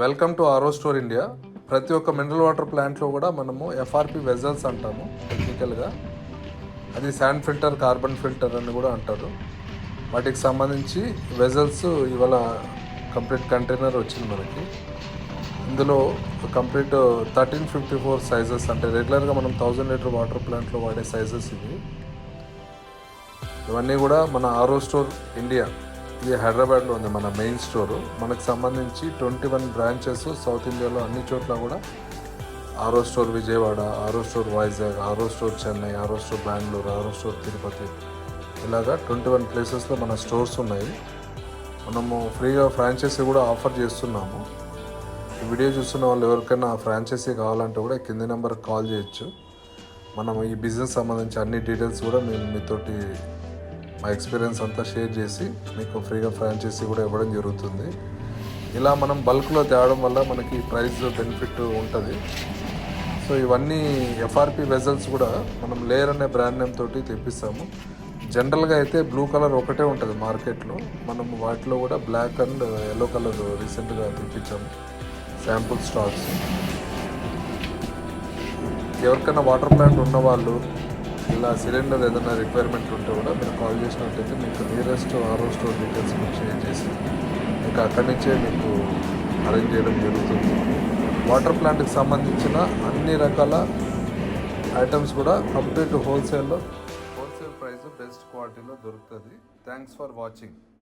Welcome to R O store India. ప్రతి ఒక్క mineral water ప్లాంట్లో కూడా మనము ఎఫ్ఆర్పి వెజల్స్ అంటాము టెక్నికల్గా అది శాండ్ ఫిల్టర్ కార్బన్ ఫిల్టర్ అని కూడా అంటారు. వాటికి సంబంధించి వెజల్స్ ఇవాళ కంప్లీట్ కంటైనర్ వచ్చింది మనకి. ఇందులో complete thirteen fifty four sizes అంటే రెగ్యులర్గా మనం థౌజండ్ లీటర్ వాటర్ ప్లాంట్లో వాడే సైజెస్ ఇవి. ఇవన్నీ కూడా మన ఆరో స్టోర్ ఇండియా. ఇది హైదరాబాద్లో ఉంది మన మెయిన్ స్టోరు. మనకు సంబంధించి ట్వంటీ వన్ బ్రాంచెస్ సౌత్ ఇండియాలో అన్ని చోట్ల కూడా ఆరో స్టోర్ విజయవాడ ఆరో స్టోర్ వైజాగ్ ఆరో స్టోర్ చెన్నై ఆరో స్టోర్ బెంగళూరు ఆరో స్టోర్ తిరుపతి. ఇలాగా ట్వంటీ వన్ ప్లేసెస్లో మన స్టోర్స్ ఉన్నాయి. మనము ఫ్రీగా ఫ్రాంచైజీ కూడా ఆఫర్ చేస్తున్నాము. ఈ వీడియో చూస్తున్న వాళ్ళు ఎవరికైనా ఫ్రాంచైజీ కావాలంటే కూడా కింది నెంబర్కి కాల్ చేయొచ్చు. మనం ఈ బిజినెస్ సంబంధించి అన్ని డీటెయిల్స్ కూడా మేము మీతోటి మా ఎక్స్పీరియన్స్ అంతా షేర్ చేసి మీకు ఫ్రీగా ఫ్రాంచైజీ కూడా ఇవ్వడం జరుగుతుంది. ఇలా మనం బల్క్లో తేవడం వల్ల మనకి ప్రైస్ బెనిఫిట్ ఉంటుంది. సో ఇవన్నీ ఎఫ్ఆర్పి వెజల్స్ కూడా మనం లేయర్ అనే బ్రాండ్ నేమ్ తోటి తెప్పిస్తాము. జనరల్గా అయితే బ్లూ కలర్ ఒకటే ఉంటుంది మార్కెట్లో. మనం వాటిలో కూడా బ్లాక్ అండ్ ఎల్లో కలర్ రీసెంట్గా తెప్పించాము. Sample stocks. ఎవరికైనా వాటర్ ప్లాంట్ ఉన్న వాళ్ళు ఇలా సిలిండర్ ఏదైనా రిక్వైర్మెంట్ ఉంటే కూడా మీరు కాల్ చేసినట్టయితే మీకు నియరెస్ట్ ఆరో స్టోర్ డీటెయిల్స్ మీకు షేర్ చేసి మీకు అక్కడి నుంచే మీకు అరేంజ్ చేయడం జరుగుతుంది. వాటర్ ప్లాంట్కి సంబంధించిన అన్ని రకాల ఐటమ్స్ కూడా కంప్లీట్ హోల్సేల్లో హోల్సేల్ ప్రైస్ బెస్ట్ క్వాలిటీలో దొరుకుతుంది. Thanks for watching